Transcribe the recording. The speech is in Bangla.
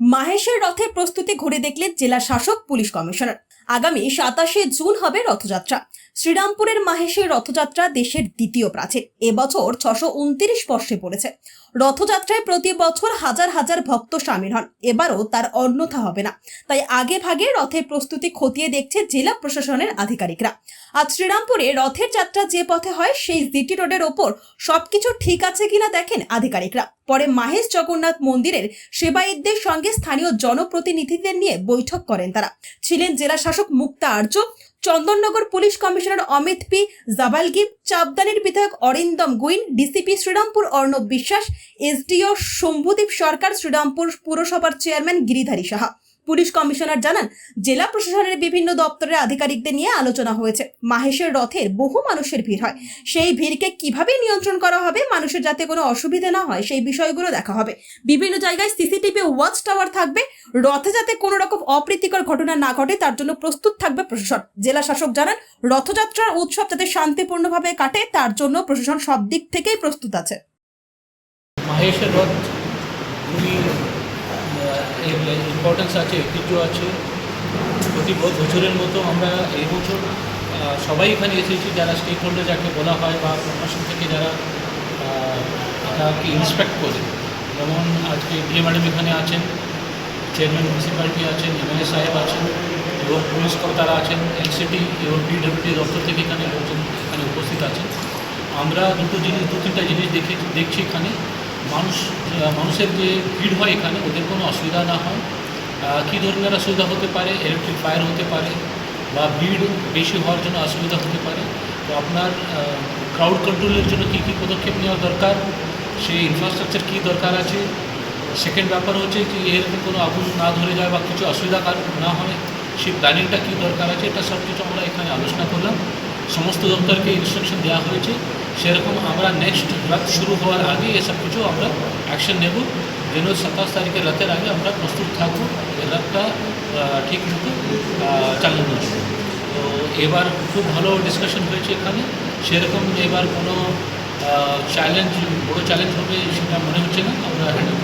মাহেশের রথের প্রস্তুতি ঘুরে দেখলেন জেলা শাসক, পুলিশ কমিশনার। আগামী সাতাশে জুন হবে রথযাত্রা। শ্রীরামপুরের মাহেশের রথযাত্রা দেশের দ্বিতীয় প্রাচীর। এবছর ছশো উনত্রিশ বর্ষে পড়েছে। রথযাত্রায় প্রতি বছর হাজার হাজার ভক্ত সামিল হন। এবারও তার অন্যথা হবে না। তাই আগে ভাগে রথের প্রস্তুতি খতিয়ে দেখছে জেলা প্রশাসনের আধিকারিকরা। আজ শ্রীরামপুরে রথের যাত্রা যে পথে হয়, সেই জিটি রোডের ওপর সবকিছু ঠিক আছে কিনা দেখেন আধিকারিকরা। পরে মাহেশ জগন্নাথ মন্দিরের সেবায়িতদের সঙ্গে স্থানীয় জনপ্রতিনিধিদের নিয়ে বৈঠক করেন তারা। ছিলেন জেলা শাসক Mukta Arya, Chandannagar police commissioner Amit P জাবালগিব চাপদানির বিধায়ক অরিন্দম গুইন, ডিসিপি শ্রীরামপুর অর্ণব বিশ্বাস, এসডিও শম্ভুদীপ সরকার শ্রীরামপুর পুরসভার chairman Giridhari Saha. Police commissioner জানান, জেলা প্রশাসনের বিভিন্ন দপ্তরের আধিকারিকদের নিয়ে আলোচনা হয়েছে। মাহেশের রথের বহু মানুষের ভিড় হয়। সেই ভিড়কে কীভাবে নিয়ন্ত্রণ করা হবে, মানুষের যাতে কোনো অসুবিধা না হয়, সেই বিষয়গুলো দেখা হবে। বিভিন্ন জায়গায় সিসিটিভি ওয়াচ টাওয়ার থাকবে। রথে যাতে কোনো রকম অপ্রীতিকর ঘটনা না ঘটে, তার জন্য প্রস্তুত থাকবে প্রশাসন। জেলা শাসক জানান, রথযাত্রার উৎসব যাতে শান্তিপূর্ণভাবে কাটে, তার জন্য প্রশাসন সব দিক থেকেই প্রস্তুত আছে। মাহেশের রথ ইম্পর্টেন্স আছে, ঐতিহ্য আছে। প্রতি বছরের মতো আমরা এই বছর সবাই এখানে এসেছি, যারা স্টেক হোল্ডার যাকে বলা হয় বা প্রশাসন থেকে যারা এটাকে ইন্সপেক্ট করে। যেমন আজকে ডিএ ম্যাডাম এখানে আছেন চেয়ারম্যান মিউনিসিপ্যালিটি আছেন এমএলএ সাহেব আছেন, এবং পুলিশ কর্তারা আছেন এলসিটি এবং পিডব্লিউডি দপ্তর থেকে এখানে লোকজন এখানে উপস্থিত আছেন। আমরা দুটো জিনিস দু তিনটা জিনিস দেখে, দেখছি এখানে। মানুষ মানুষের যে ভিড় হয় এখানে, ওদের কোনো অসুবিধা না হয়। কী ধরনের অসুবিধা হতে পারে? ইলেকট্রিক ফায়ার হতে পারে বা ভিড় বেশি হওয়ার জন্য অসুবিধা হতে পারে। তো আপনার ক্রাউড কন্ট্রোলের জন্য কী কী পদক্ষেপ নেওয়া দরকার? সেই ইনফ্রাস্ট্রাকচার কী দরকার আছে? সেকেন্ড ব্যাপার হচ্ছে যে এরকম কোনো আগুন না ধরে যায় বা কিছু অসুবিধা না হয়, সেই প্ল্যানিংটা কী দরকার আছে? এটা সব কিছু আমরা এখানে আলোচনা করলাম। সমস্ত দপ্তরকে ইনস্ট্রাকশন দেওয়া হয়েছে। সেরকম আমরা নেক্সট রাত শুরু হওয়ার আগে এসব কিছু আমরা অ্যাকশন নেব। যেন সাতাশ তারিখের রাতের আগে আমরা প্রস্তুত থাকব এই রাতটা ঠিক মতো জন্য তো এবার খুব ভালো ডিসকাশন হয়েছে এখানে। সেরকম এবার কোনো চ্যালেঞ্জ বড়ো চ্যালেঞ্জ হবে সেটা মনে হচ্ছে না। আমরা হ্যান্ডেল।